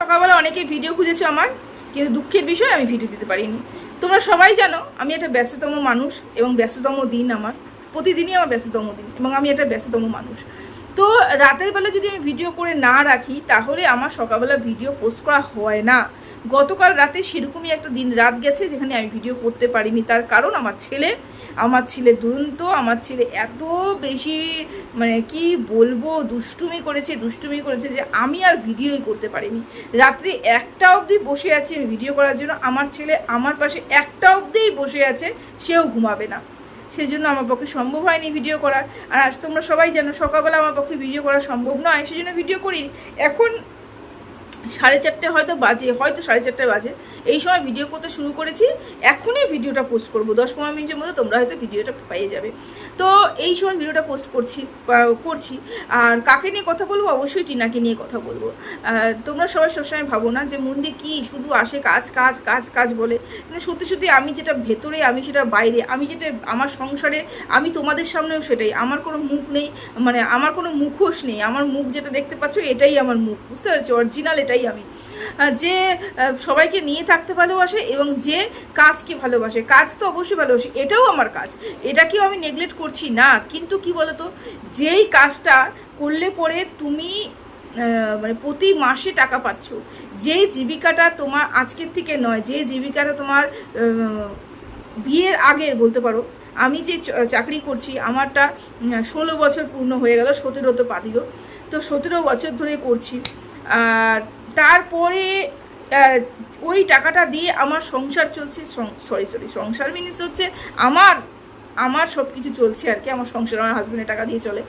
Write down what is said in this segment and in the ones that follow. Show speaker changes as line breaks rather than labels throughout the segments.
সকালবেলা অনেকেই ভিডিও খুঁজেছো আমার, কিন্তু দুঃখের বিষয় আমি ভিডিও দিতে পারিনি। তোমরা সবাই জানো, আমি একটা ব্যস্ততম মানুষ এবং ব্যস্ততম দিন আমার। প্রতিদিনই আমার ব্যস্ততম দিন এবং আমি একটা ব্যস্ততম মানুষ। তো রাতের বেলা যদি আমি ভিডিও করে না রাখি, তাহলে আমার সকালবেলা ভিডিও পোস্ট করা হয় না। গতকাল রাতে সেরকমই একটা দিন, রাত গেছে যেখানে আমি ভিডিও করতে পারিনি। তার কারণ আমার ছেলে আমার ছেলে দুরন্ত, আমার ছেলে এত বেশি মানে কি বলব, দুষ্টুমি করেছে দুষ্টুমি করেছে যে আমি আর ভিডিওই করতে পারিনি। রাত্রি একটা অবধি বসে আছি আমি ভিডিও করার জন্য, আমার ছেলে আমার পাশে একটা অবধিই বসে আছে, সেও ঘুমাবে না। সেই জন্য আমার পক্ষে সম্ভব হয়নি ভিডিও করা। আর আজ তোমরা সবাই জানো, সকালবেলা আমার পক্ষে ভিডিও করা সম্ভব নয় সেই জন্য ভিডিও করি এখন সাড়ে চারটে হয়তো বাজে, হয়তো সাড়ে চারটে বাজে। এই সময় ভিডিও করতে শুরু করেছি, এখনই ভিডিওটা পোস্ট করব। দশ পনেরো মিনিটের মধ্যে তোমরা হয়তো ভিডিওটা পেয়ে যাবে। তো এই সময় ভিডিওটা পোস্ট করছি করছি। আর কাকে নিয়ে কথা বলব? অবশ্যই টিনাকে নিয়ে কথা বলব। তোমরা সবাই সবসময় ভাবো না যে মন্দির কি শুধু আসে কাজ কাজ কাজ কাজ বলে। মানে সত্যি সত্যি আমি যেটা ভেতরে, আমি সেটা বাইরে, আমি যেটা আমার সংসারে, আমি তোমাদের সামনেও সেটাই। আমার কোনো মুখ নেই মানে আমার কোনো মুখোশ নেই। আমার মুখ যেটা দেখতে পাচ্ছ, এটাই আমার মুখ। বুঝতে পারছি? অরিজিনাল এটাই আমি। যে সবাইকে নিয়ে থাকতে ভালোবাসে এবং যে কাজকে ভালোবাসে। কাজ তো অবশ্যই ভালোবাসে। এটাও আমার কাজ। এটাকেও আমি নেগলেক্ট করছি না। কিন্তু কি বলতো? যেই কাজটা করলে পরে তুমি মানে প্রতি মাসে টাকা পাচ্ছ, যেই জীবিকাটা তোমার আজকের থেকে নয় যে জীবিকাটা তোমার বিয়ের আগের বলতে পারো, আমি যে চাকরি করছি, আমারটা ষোলো বছর পূর্ণ হয়ে গেল, সতেরো তো পা পাতিল তো সতেরো বছর ধরে করছি। আর তারপরে ওই টাকাটা দিয়ে আমার সংসার চলছে সরি সরি সংসার মিনিস হচ্ছে আমার আমার সব কিছু চলছে আর কি, আমার সংসার, আমার হাজব্যান্ডের টাকা দিয়ে চলে।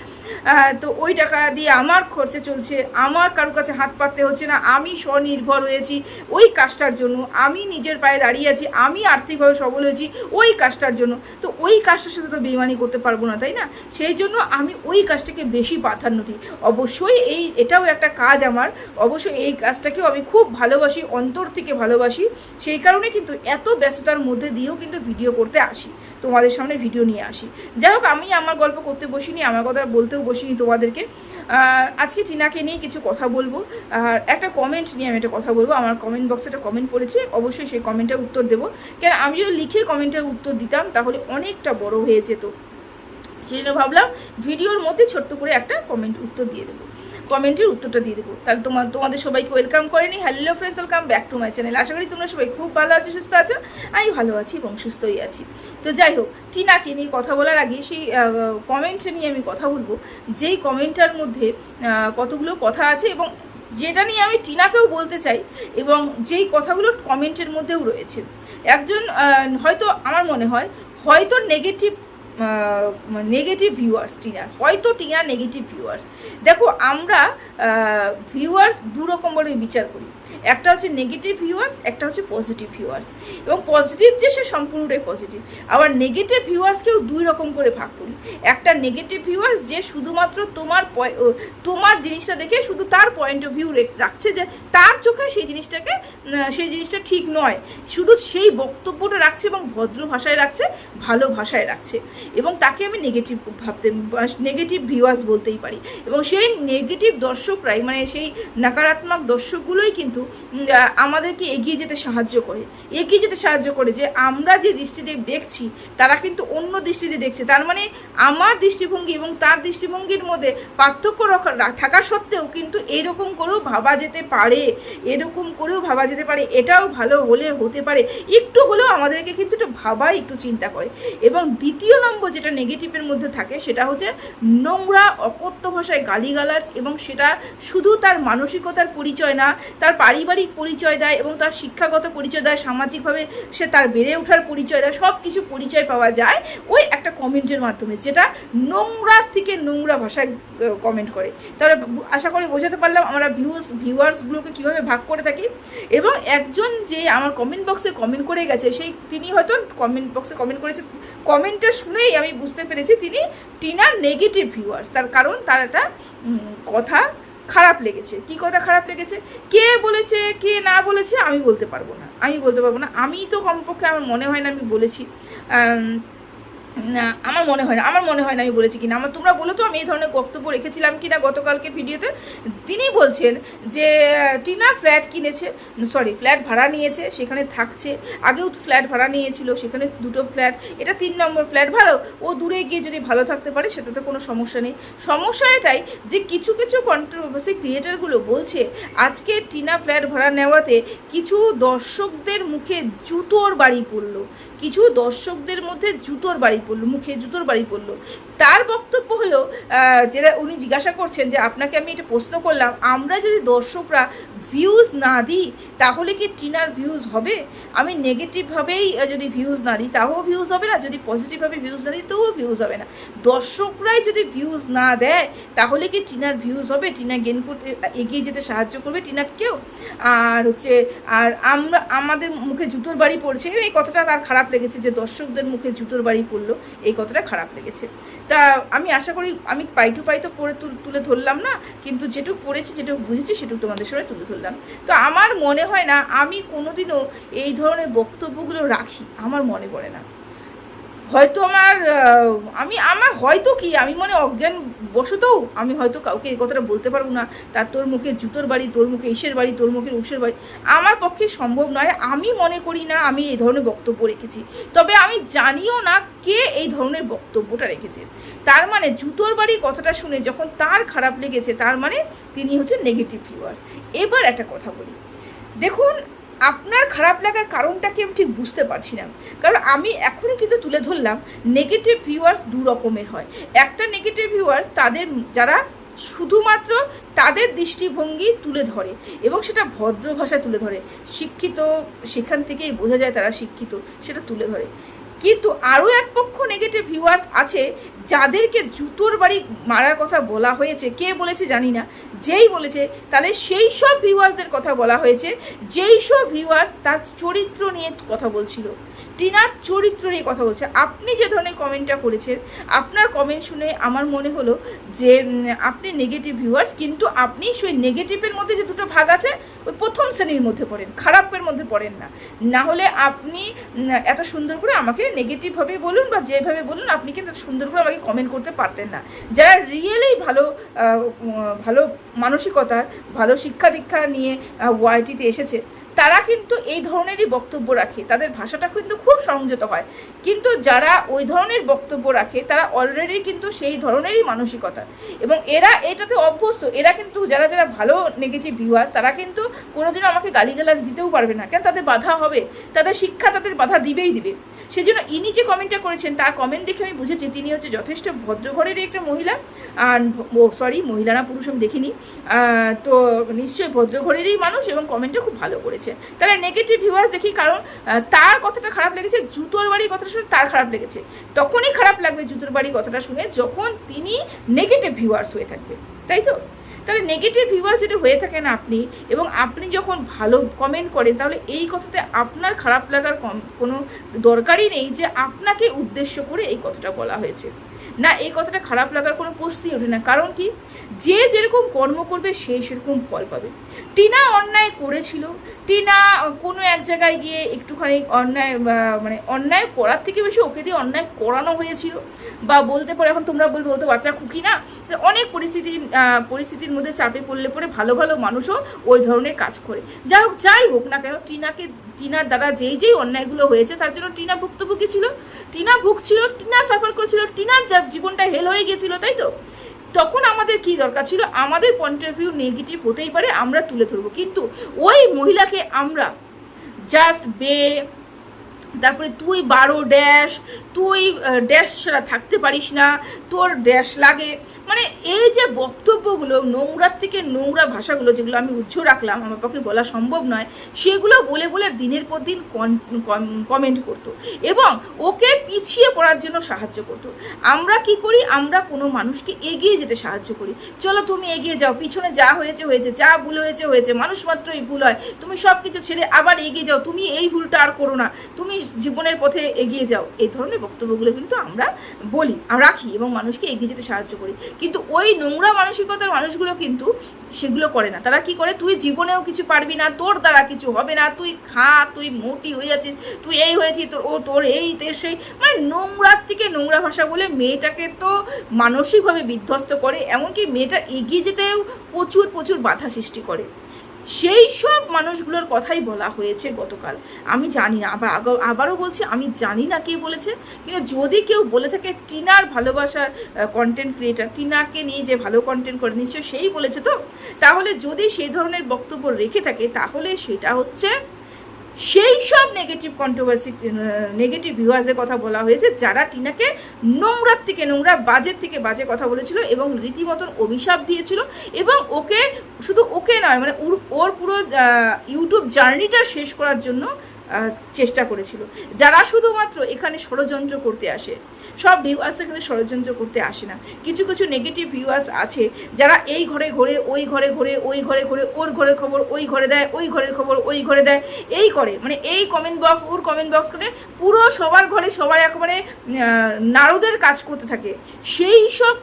তো ওই টাকা দিয়ে আমার খরচে চলছে, আমার কারোর কাছে হাত পাততে হচ্ছে না, আমি স্বনির্ভর হয়েছি ওই কাজটার জন্য, আমি নিজের পায়ে দাঁড়িয়ে আছি, আমি আর্থিকভাবে সবল হয়েছি ওই কাজটার জন্য। তো ওই কাজটার সাথে তো বেমানি করতে পারব না, তাই না? সেই জন্য আমি ওই কাজটাকে বেশি প্রাধান্য দিই। অবশ্যই এই, এটাও একটা কাজ আমার, অবশ্যই এই কাজটাকেও আমি খুব ভালোবাসি, অন্তর থেকে ভালোবাসি, সেই কারণে কিন্তু এত ব্যস্ততার মধ্যে দিয়েও কিন্তু ভিডিও করতে আসি। তোমাদের সামনে ভিডিও নিয়ে আসি। যাই হোক, আমি আমার গল্প করতে বসিনি, আমার কথা বলতেও বসিনি তোমাদেরকে। আজকে টিনাকে নিয়ে কিছু কথা বলব। আর একটা কমেন্ট নিয়ে আমি একটা কথা বলব। আমার কমেন্ট বক্সে একটা কমেন্ট পড়েছে, অবশ্যই সেই কমেন্টের উত্তর দেবো। কেন, আমি যদি লিখে কমেন্টের উত্তর দিতাম, তাহলে অনেকটা বড় হয়ে যেত। সেই জন্য ভাবলাম ভিডিওর মধ্যে ছোট্ট করে একটা কমেন্ট উত্তর দিয়ে দেবো। কমেন্টের উত্তরটা দিয়ে দেবো। তাহলে তোমার তোমাদের সবাইকে ওয়েলকাম করে নি hello friends welcome back to my channel আশা করি তোমরা সবাই খুব ভালো আছো, সুস্থ আছো। আমি ভালো আছি এবং সুস্থই আছি। তো যাই হোক, টিনাকে নিয়ে কথা বলার আগে সেই কমেন্ট নিয়ে আমি কথা বলব। যেই কমেন্টটার মধ্যে কতগুলো কথা আছে এবং যেটা নিয়ে আমি টিনাকেও বলতে চাই এবং যেই কথাগুলো কমেন্টের মধ্যেও রয়েছে। একজন হয়তো আমার মনে হয়, হয়তো নেগেটিভ নেগেটিভ ভিউয়ার্স টিনার হয়তো টিনার নেগেটিভ ভিউয়ার্স দেখো, আমরা ভিউয়ার্স দু রকম বলে বিচার করি। একটা হচ্ছে নেগেটিভ ভিউয়ার্স একটা হচ্ছে পজিটিভ ভিউয়ার্স এবং পজিটিভ যে, সে সম্পূর্ণটাই পজিটিভ আবার নেগেটিভ ভিউয়ার্সকেও দুই রকম করে ভাগ করি। একটা নেগেটিভ ভিউয়ার্স যে শুধুমাত্র তোমার তোমার জিনিসটা দেখে শুধু তার পয়েন্ট অফ ভিউ রাখছে যে, তার চোখে সেই জিনিসটাকে সেই জিনিসটা ঠিক নয়। শুধু সেই বক্তব্যটা রাখছে এবং ভদ্র ভাষায় রাখছে, ভালো ভাষায় রাখছে। এবং তাকে আমি নেগেটিভ ভাবতে নেগেটিভ ভিউয়ার্স বলতেই পারি। এবং সেই নেগেটিভ দর্শকরাই মানে সেই নাকারাত্মক দর্শকগুলোই কিন্তু আহ, আমাদেরকে এগিয়ে যেতে সাহায্য করে। এগিয়ে যেতে সাহায্য করে যে আমরা যে দৃষ্টিতে দেখছি তারা কিন্তু অন্য দৃষ্টিতে দেখছে। তার মানে আমার দৃষ্টিভঙ্গি এবং তার দৃষ্টিভঙ্গির মধ্যে পার্থক্য থাকা সত্ত্বেও কিন্তু এরকম করেও ভাবা যেতে পারে। এরকম করেও ভাবা যেতে পারে। এটাও ভালো হলে হতে পারে। একটু হলেও আমাদেরকে কিন্তু একটু ভাবা একটু চিন্তা করে। এবং দ্বিতীয় নম্বর যেটা নেগেটিভের মধ্যে থাকে সেটা হচ্ছে নোংরা অকথ্য ভাষায় গালিগালাজ এবং সেটা শুধু তার মানসিকতার পরিচয় না তার পারিবারিক পরিচয় দেয় এবং তার শিক্ষাগত পরিচয় দেয়, সামাজিকভাবে সে তার বেড়ে ওঠার পরিচয় দেয় সব কিছু পরিচয় পাওয়া যায় ওই একটা কমেন্টের মাধ্যমে, যেটা নোংরার থেকে নোংরা ভাষায় কমেন্ট করে। তাহলে আশা করি বোঝাতে পারলাম আমরা ভিউস ভিউয়ার্সগুলোকে কীভাবে ভাগ করে থাকি। এবং একজন যে আমার কমেন্ট বক্সে কমেন্ট করে গেছে, সেই তিনি হয়তো কমেন্ট বক্সে কমেন্ট করেছে কমেন্টটা শুনেই আমি বুঝতে পেরেছি তিনি টিনার নেগেটিভ ভিউয়ার্স তার কারণ তার একটা কথা খারাপ লেগেছে। কি কথা খারাপ লেগেছে? কে বলেছে, কে না বলেছে, আমি বলতে পারব না। আমি বলতে পারব না। আমি তো কমপক্ষে আমার মনে হয় না আমি বলেছি। আমার মনে হয় না, আমার মনে হয় না আমি বলেছি কিনা। আমার তোমরা বলো তো, আমি এই ধরনের বক্তব্য রেখেছিলাম কিনা গতকালকে ভিডিওতে। তিনি বলছেন যে, টিনা ফ্ল্যাট কিনেছে সরি ফ্ল্যাট ভাড়া নিয়েছে, সেখানে থাকছে। আগেও ফ্ল্যাট ভাড়া নিয়েছিল, সেখানে দুটো ফ্ল্যাট, এটা তিন নম্বর ফ্ল্যাট ভাড়াও ও দূরে গিয়ে যদি ভালো থাকতে পারে সেটাতে কোনো সমস্যা নেই। সমস্যা এটাই যে, কিছু কিছু কন্ট্রোভার্সি ক্রিয়েটারগুলো বলছে, আজকে টিনা ফ্ল্যাট ভাড়া নেওয়াতে কিছু দর্শকদের মুখে জুতোর বাড়ি পড়ল। কিছু দর্শকদের মধ্যে জুতোর বাড়ি পড়ল মুখে জুতোর বাড়ি পড়ল। তার বক্তব্য হলো যেটা উনি জিজ্ঞাসা করছেন যে আপনাকে আমি এটা প্রশ্ন করলাম, আমরা যদি দর্শকরা ভিউজ না দিই, তাহলে কি টিনার ভিউজ হবে? আমি নেগেটিভভাবেই যদি ভিউজ না দিই, তাও ভিউজ হবে না, যদি পজিটিভভাবে ভিউজ না দিই তবুও ভিউজ হবে না। দর্শকরাই যদি ভিউজ না দেয়, তাহলে কি টিনার ভিউজ হবে? টিনা গেন করতে, এগিয়ে যেতে সাহায্য করবে টিনাকে কেউ? আর হচ্ছে, আর আমরা, আমাদের মুখে জুতোর বাড়ি পড়ছে। এই কথাটা তার খারাপ লেগেছে যে দর্শকদের মুখে জুতোর বাড়ি পড়ল, এই কথাটা খারাপ লেগেছে। তা আমি আশা করি, আমি পাই টু পাই তো পড়ে তুল- ধরলাম না, কিন্তু যেটুকু পড়েছি, যেটুকু বুঝেছি, সেটুকু তোমাদের সামনে তুলে ধরলাম। তো আমার মনে হয় না, আমি কোনোদিনও এই ধরনের বক্তব্যগুলো রাখি, আমার মনে পড়ে না। হয়তো আমার আমি, আমার হয়তো কি, আমি মনে অজ্ঞান বশতও আমি হয়তো কাউকে এই কথাটা বলতে পারব না, তার তোর মুখে জুতোর বাড়ি, তোর মুখে ইসের বাড়ি, তোর মুখে উষের বাড়ি, আমার পক্ষে সম্ভব নয়, আমি মনে করি না আমি এই ধরনের বক্তব্য রেখেছি। তবে আমি জানিও না কে এই ধরনের বক্তব্যটা রেখেছে। তার মানে জুতোর বাড়ি কথাটা শুনে যখন তার খারাপ লেগেছে, তার মানে তিনি হচ্ছে নেগেটিভ ভিউয়ার্স এবার একটা কথা বলি। দেখুন আপনার খারাপ লাগার কারণটা কি আমি ঠিক বুঝতে পারছি না। কারণ আমি এখনই কিন্তু তুলে ধরলাম নেগেটিভ ভিউয়ার্স দু রকমের হয়। একটা নেগেটিভ ভিউয়ার্স তাদের, যারা শুধুমাত্র তাদের দৃষ্টিভঙ্গি তুলে ধরে এবং সেটা ভদ্র ভাষায় তুলে ধরে। শিক্ষিত, সেখান থেকেই বোঝা যায় তারা শিক্ষিত, সেটা তুলে ধরে। কিন্তু আরও এক পক্ষ নেগেটিভ ভিউয়ার্স আছে যাদেরকে জুতোর বাড়ি মারার কথা বলা হয়েছে। কে বলেছে জানি না। যেই বলেছে, তাহলে সেই সব ভিউয়ার্সদের কথা বলা হয়েছে। যেই সব ভিউয়ার্স তার চরিত্র নিয়ে কথা বলছিল। টিনার চরিত্র নিয়ে কথা বলছে। আপনি যে ধরনের কমেন্টটা করেছেন, আপনার কমেন্ট শুনে আমার মনে হলো যে আপনি নেগেটিভ ভিউয়ার্স কিন্তু আপনি সেই নেগেটিভের মধ্যে যে দুটো ভাগ আছে, ওই প্রথম শ্রেণির মধ্যে পড়েন, খারাপের মধ্যে পড়েন না। না হলে আপনি এত সুন্দর করে আমাকে নেগেটিভভাবে বলুন বা যেভাবে বলুন, আপনি কিন্তু সুন্দর করে আমাকে কমেন্ট করতে পারতেন না। যারা রিয়েলি ভালো ভালো মানসিকতার, ভালো শিক্ষা দীক্ষা নিয়ে ওয়াইটিতে এসেছে তারা কিন্তু এই ধরনেরই বক্তব্য রাখে। তাদের ভাষাটা কিন্তু খুব সংযত হয়। কিন্তু যারা ওই ধরনের বক্তব্য রাখে, তারা অলরেডি কিন্তু সেই ধরনেরই মানসিকতা। এবং এরা এটাতে অভ্যস্ত। এরা কিন্তু যারা যারা ভালো নেগেটিভ ভিউয়ার তারা কিন্তু কোনোদিনও আমাকে গালিগালাজ দিতেও পারবে না। কেন? তাদের বাধা হবে। তাদের শিক্ষা তাদের বাধা দিবেই দিবে। সেই জন্য ইনি যে কমেন্টটা করেছেন, তার কমেন্ট দেখে আমি বুঝেছি তিনি হচ্ছে যথেষ্ট ভদ্রঘরের একটা মহিলা। আর সরি মহিলা না, পুরুষ আমি দেখিনি। তো নিশ্চয়ই ভদ্রঘরেরই মানুষ এবং কমেন্টটা খুব ভালো করেছে। তাহলে নেগেটিভ ভিউয়ার্স দেখি, কারণ তার কথাটা খারাপ লেগেছে, জুতোর বাড়ি কথাটা শুনে তার খারাপ লেগেছে। তখনই খারাপ লাগবে জুতোর বাড়ি কথাটা শুনে যখন তিনি নেগেটিভ ভিউয়ার্স হয়ে থাকবে। তাই তো? তাহলে নেগেটিভ ভিউয়ার যদি হয়ে থাকেন আপনি এবং আপনি যখন ভালো কমেন্ট করেন, তাহলে এই কথাতে আপনার খারাপ লাগার কোনো দরকারই নেই যে আপনাকে উদ্দেশ্য করে এই কথাটা বলা হয়েছে। না, এই কথাটা খারাপ লাগার কোনো প্রশ্নই ওঠে না। কারণ কি? যে যেরকম কর্ম করবে, সে সেরকম ফল পাবে। টিনা অন্যায় করেছিল। টিনা কোনো এক জায়গায় গিয়ে একটুখানি অন্যায় মানে অন্যায় করার থেকে বেশি ওকে দিয়ে অন্যায় করানো হয়েছিল। বা বলতে পারে, এখন তোমরা বলবে ও তো বাচ্চা খুকি না। অনেক পরিস্থিতি পরিস্থিতির মধ্যে চাপে পড়লে পরে ভালো ভালো মানুষও ওই ধরনের কাজ করে। যাই হোক যাই হোক না কেন, টিনাকে টিনার দ্বারা যেই যেই অন্যায়গুলো হয়েছে, তার জন্য টিনা ভুক্তভোগী ছিল। টিনা ভুগছিল টিনা সাফার করেছিল, টিনার যা জীবনটা হেল হয়ে গিয়েছিল, তাই তো? তখন আমাদের কি দরকার ছিল? আমাদের পয়েন্ট অফ ভিউ নেগেটিভ হতেই পারে, আমরা তুলে ধরবো। কিন্তু ওই মহিলাকে আমরা জাস্ট বে তারপরে তুই বারো ড্যাশ, তুই ড্যাশ ছাড়া থাকতে পারিস না, তোর ড্যাশ লাগে। মানে এই যে বক্তব্যগুলো, নোংরার থেকে নোংরা ভাষাগুলো যেগুলো আমি উচ্চ রাখলাম, আমার পক্ষে বলা সম্ভব নয়, সেগুলো বলে বলে দিনের পর দিন কমেন্ট করতো এবং ওকে পিছিয়ে পড়ার জন্য সাহায্য করতো। আমরা কি করি? আমরা কোনো মানুষকে এগিয়ে যেতে সাহায্য করি। চলো তুমি এগিয়ে যাও, পিছনে যা হয়েছে হয়েছে, যা ভুল হয়েছে হয়েছে, মানুষ মাত্রই ভুল হয়, তুমি সব কিছু ছেড়ে আবার এগিয়ে যাও, তুমি এই ভুলটা আর করো না, তুমি জীবনের পথে এগিয়ে যাও, এই ধরনের বক্তব্যগুলো কিন্তু আমরা বলি রাখি এবং মানুষকে এগিয়ে যেতে সাহায্য করি। কিন্তু ওই নোংরা মানসিকতার মানুষগুলো কিন্তু সেগুলো করে না। তারা কি করে? তুই জীবনেও কিছু পারবি না, তোর দ্বারা কিছু হবে না, তুই খা, তুই মোটি হয়ে যাচ্ছিস, তুই এই হয়েছিস তোর, ও তোর এই, তোর সেই। মানে নোংরার থেকে নোংরা ভাষা বলে মেয়েটাকে তো মানসিকভাবে বিধ্বস্ত করে, এমনকি মেয়েটা এগিয়ে যেতেও প্রচুর প্রচুর বাধা সৃষ্টি করে। সেই সব মানুষগুলোর কথাই বলা হয়েছে গতকাল। আমি জানি না, আবার আবারও বলছি, আমি জানি না কে বলেছে, কিন্তু যদি কেউ বলে থাকে টিনার ভালোবাসার কন্টেন্ট ক্রিয়েটার টিনাকে নিয়ে যে ভালো কন্টেন্ট করে নিচ্ছে সেই বলেছে তো? তাহলে যদি সেই ধরনের বক্তব্য রেখে থাকে, তাহলে সেটা হচ্ছে সেই সব নেগেটিভ কন্ট্রোভার্সি নেগেটিভ ভিউয়ার্সের কথা বলা হয়েছে, যারা টিনাকে নোংরার থেকে, নোংরা বাজের থেকে বাজে কথা বলেছিল এবং রীতিমতন অভিশাপ দিয়েছিল এবং ওকে, শুধু ওকে নয় মানে ওর- পুরো ইউটিউব জার্নিটা শেষ করার জন্য চেষ্টা করেছিল। যারা শুধুমাত্র এখানে ষড়যন্ত্র করতে আসে, সব ভিউয়ার্স এখানে ষড়যন্ত্র করতে আসে না। কিছু কিছু নেগেটিভ ভিউয়ার্স আছে যারা এই ঘরে ঘোরে, ওই ঘরে ঘোরে, ওই ঘরে ঘোরে, ওর ঘরের খবর, ওই ঘরে দেয়, ওই ঘরের খবর, ওই ঘরে দেয়, এই করে। মানে এই কমেন্ট বক্স ওর কমেন্ট বক্স করে পুরো সবার ঘরে সবার একেবারে নারদের কাজ করতে থাকে। সেই সব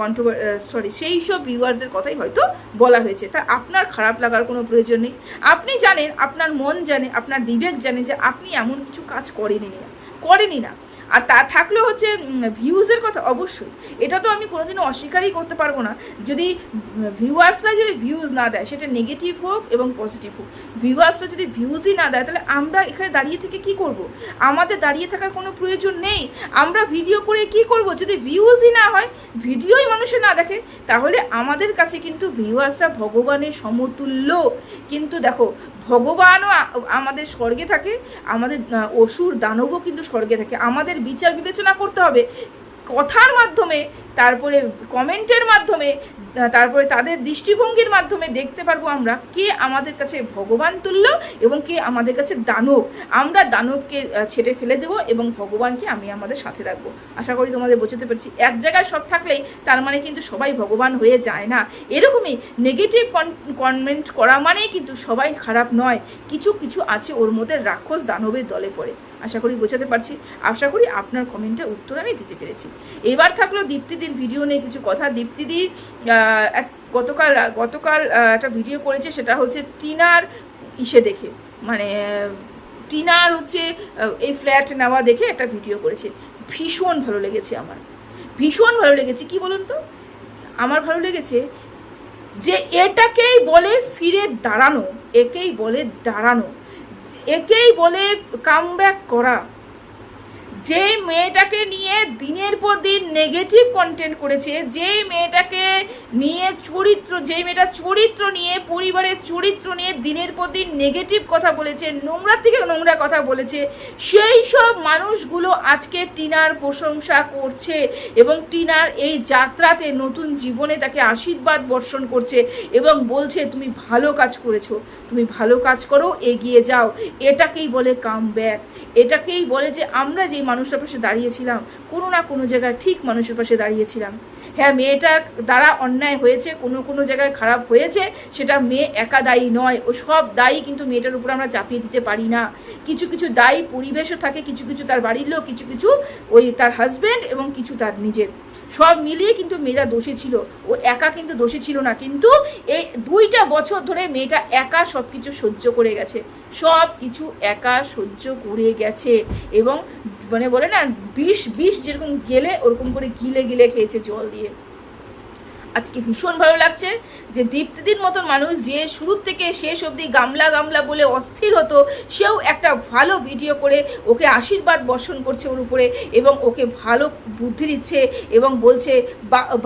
কন্ট্রোভার সরি সেই সব ভিউয়ার্সের কথাই হয়তো বলা হয়েছে। তা আপনার খারাপ লাগার কোনো প্রয়োজন নেই। আপনি জানেন, আপনার মন জানে, আপনার বিবেক জানে যে আপনি এমন কিছু কাজ করেনি না। করেনি না। আর তা থাকলেও হচ্ছে ভিউজের কথা অবশ্যই। এটা তো আমি কোনোদিনও অস্বীকারই করতে পারব না। যদি ভিউয়ার্সরা যদি ভিউজ না দেয়, সেটা নেগেটিভ হোক এবং পজিটিভ হোক। ভিউয়ার্সরা যদি ভিউজই না দেয়, তাহলে আমরা এখানে দাঁড়িয়ে থেকে কি করব? আমাদের দাঁড়িয়ে থাকার কোনো প্রয়োজন নেই। আমরা ভিডিও করে কি করব? যদি ভিউজই না হয় ভিডিওই মানুষে না দেখে, তাহলে আমাদের কাছে কিন্তু ভিউয়ার্সরা ভগবানের সমতুল্য। কিন্তু দেখো ভগবানও আমাদের স্বর্গে থাকে, আমাদের অসুর দানবও কিন্তু স্বর্গে থাকে। আমাদের বিচার বিবেচনা করতে হবে কথার মাধ্যমে তারপরে কমেন্টের মাধ্যমে, তারপরে তাদের দৃষ্টিভঙ্গির মাধ্যমে দেখতে পারব আমরা কে আমাদের কাছে ভগবান তুল্য এবং কে আমাদের কাছে দানব। আমরা দানবকে ছেড়ে ফেলে দেবো এবং ভগবানকে আমি আমাদের সাথে রাখব। আশা করি তোমাদের বোঝাতে পেরেছি। এক জায়গায় সব থাকলেই তার মানে কিন্তু সবাই ভগবান হয়ে যায় না। এরকমই নেগেটিভ কমেন্ট করা মানেই কিন্তু সবাই খারাপ নয়। কিছু কিছু আছে ওর মধ্যে রাক্ষস দানবের দলে পড়ে। আশা করি বোঝাতে পারছি। আশা করি আপনার কমেন্টের উত্তর আমি দিতে পেরেছি। এবার থাকল দীপ্তিদির ভিডিও নিয়ে কিছু কথা। দীপ্তিদি আহ, এক- গতকাল গতকাল একটা ভিডিও করেছে সেটা হচ্ছে টিনার ইসে দেখে। মানে টিনার হচ্ছে এই ফ্ল্যাট নেওয়া দেখে একটা ভিডিও করেছে। ভীষণ ভালো লেগেছে আমার। ভীষণ ভালো লেগেছে। কি বলুন তো? আমার ভালো লেগেছে যে এটাকেই বলে ফিরে দাঁড়ানো। একেই বলে দাঁড়ানো। একেই বলে কামব্যাক করা। যে মেয়েটাকে নিয়ে দিনের পর দিন নেগেটিভ কন্টেন্ট করেছে যে মেয়েটাকে নিয়ে চরিত্র যে মেয়েটা চরিত্র নিয়ে, পরিবারের চরিত্র নিয়ে দিনের পর দিন নেগেটিভ কথা বলেছে, নোংরা থেকে নোংরা কথা বলেছে, সেই সব মানুষগুলো আজকে টিনার প্রশংসা করছে এবং টিনার এই যাত্রাতে নতুন জীবনে তাকে আশীর্বাদ বর্ষণ করছে এবং বলছে, তুমি ভালো কাজ করেছ, তুমি ভালো কাজ করো, এগিয়ে যাও। এটাকেই বলে কাম ব্যাক এটাকেই বলে যে, আমরা যেই মানুষের পাশে দাঁড়িয়েছিলাম, কোনো না কোনো জায়গায় ঠিক মানুষের পাশে দাঁড়িয়েছিলাম। হ্যাঁ মেয়েটার দ্বারা অন্যায় হয়েছে, কোনো কোনো জায়গায় খারাপ হয়েছে, সেটা মেয়ে একা দায়ী নয়। ও সব দায়ী, কিন্তু মেয়েটার উপর আমরা চাপিয়ে দিতে পারি না। কিছু কিছু দায়ী পরিবেশও থাকে, কিছু কিছু তার বাড়ির লোক, কিছু কিছু ওই তার হাজব্যান্ড এবং কিছু তার নিজের। সব মিলিয়ে কিন্তু মেয়েটা দোষী ছিল। ও একা কিন্তু দোষী ছিল না। কিন্তু এই দুইটা বছর ধরে মেয়েটা একা সব কিছু সহ্য করে গেছে। সব কিছু একা সহ্য করে গেছে। এবং মানে বলে না, বিষ বিষ যেরকম গেলে ওরকম করে গিলে গিলে খেয়েছে জল দিয়ে। আজকে ভীষণ ভালো লাগছে যে দীপ্তিদির মতন মানুষ যে শুরু থেকে শেষ অবধি গামলা গামলা বলে অস্থির হতো, সেও একটা ভালো ভিডিও করে ওকে আশীর্বাদ বর্ষণ করছে ওর উপরে এবং ওকে ভালো বুদ্ধি দিচ্ছে এবং বলছে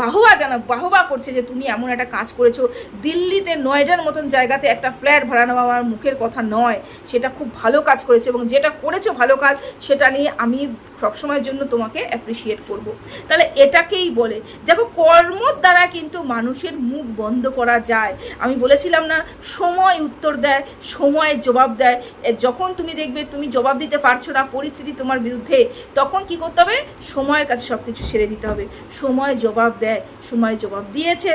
বাহবা জানা, বাহবা করছে যে তুমি এমন একটা কাজ করেছ। দিল্লিতে নয়ডার মতন জায়গাতে একটা ফ্ল্যাট ভাড়া নেওয়া আমার মুখের কথা নয়। সেটা খুব ভালো কাজ করেছে এবং যেটা করেছ ভালো কাজ, সেটা নিয়ে আমি সবসময়ের জন্য তোমাকে অ্যাপ্রিসিয়েট করব। তাহলে এটাকেই বলে, দেখো কর্মর দ্বারা কিন্তু মানুষের মুখ বন্ধ করা যায়। আমি বলেছিলাম না, সময় উত্তর দেয় সময় জবাব দেয়। যখন তুমি দেখবে তুমি জবাব দিতে পারছ না, পরিস্থিতি তোমার বিরুদ্ধে, তখন কি করতে হবে? সময়ের কাছে সব কিছু ছেড়ে দিতে হবে। সময় জবাব দেয়, সময় জবাব দিয়েছে।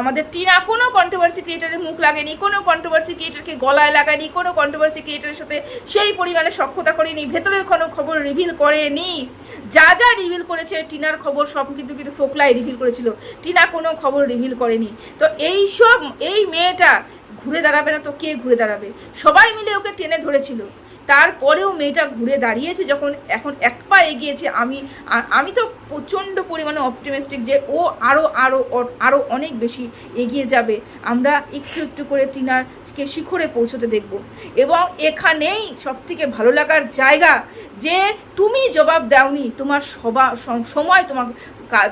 আমাদের টিনা, কোনো কন্ট্রোভার্সি ক্রিয়েটারের মুখ লাগেনি, কোনো কন্ট্রোভার্সি ক্রিয়েটারকে গলায় লাগায়নি, কোনো কন্ট্রোভার্সি ক্রিয়েটারের সাথে সেই পরিমাণে সক্ষতা করেনি, ভেতরের কোনো খবর রিভিল করেনি। যা যা রিভিল করেছে, টিনার খবর সব কিন্তু কিন্তু ফোকলাই রিভিল করেছিল। টিনা কোনো খবর রিভিল করেনি। তো এই সব, এই মেয়েটা ঘুরে দাঁড়াবে না তো কে ঘুরে দাঁড়াবে? সবাই মিলে ওকে টেনে ধরেছিল। তারপরেও মেয়েটা ঘুরে দাঁড়িয়েছে যখন এখন এক পা এগিয়েছে। আমি আমি তো প্রচণ্ড পরিমাণে অপটিমিস্টিক যে ও আরও আরও আরও অনেক বেশি এগিয়ে যাবে। আমরা একটু একটু করে টিনারকে শিখরে পৌঁছতে দেখব। এবং এখানেই সব থেকে ভালো লাগার জায়গা যে তুমি জবাব দাওনি, তোমার সবা সময় তোমার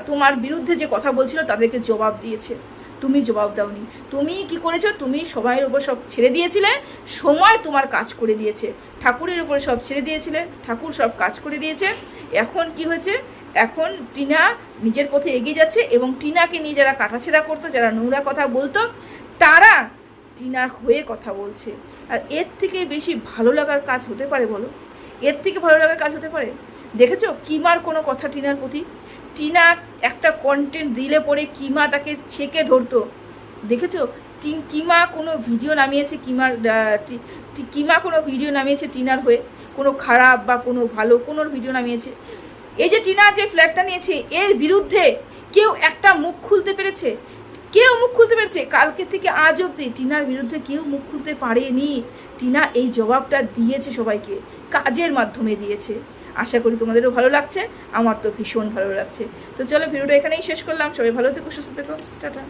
তোমার বিরুদ্ধে যে কথা বলছিল তাদেরকে জবাব দিয়েছে। তুমি জবাব দাওনি। তুমি কি করেছ? তুমি সবাইয়ের উপর সব ছেড়ে দিয়েছিলে, সময় তোমার কাজ করে দিয়েছে। ঠাকুরের উপরে সব ছেড়ে দিয়েছিলে, ঠাকুর সব কাজ করে দিয়েছে। এখন কি হয়েছে? এখন টিনা নিজের পথে এগিয়ে যাচ্ছে এবং টিনাকে নিয়ে যারা কাটাছেড়া করতো, যারা নোংরা কথা বলতো, তারা টিনার হয়ে কথা বলছে। আর এর থেকে বেশি ভালো লাগার কাজ হতে পারে বলো? এর থেকে ভালো লাগার কাজ হতে পারে? দেখেছ কিমার কোনো কথা টিনার প্রতি? টিনা একটা কন্টেন্ট দিলে পরে কিমা তাকে ছেঁকে ধরতো। দেখেছ? টিন কিমা কোনো ভিডিও নামিয়েছে কিমার কিমা কোনো ভিডিও নামিয়েছে টিনার হয়ে। কোনো খারাপ বা কোনো ভালো কোনো ভিডিও নামিয়েছে। এই যে টিনা যে ফ্ল্যাটটা নিয়েছে, এর বিরুদ্ধে কেউ একটা মুখ খুলতে পেরেছে? কেউ মুখ খুলতে পেরেছে। কালকে থেকে আজ অব্দি টিনার বিরুদ্ধে কেউ মুখ খুলতে পারেনি। টিনা এই জবাবটা দিয়েছে সবাইকে, কাজের মাধ্যমে দিয়েছে। আশা করি তোমাদেরও ভালো লাগছে, আমার তো ভীষণ ভালো লাগছে। তো চলো ভিডিওটা এখানেই শেষ করলাম। সবাই ভালো থেকো, সুস্থ থেকো। টাটা।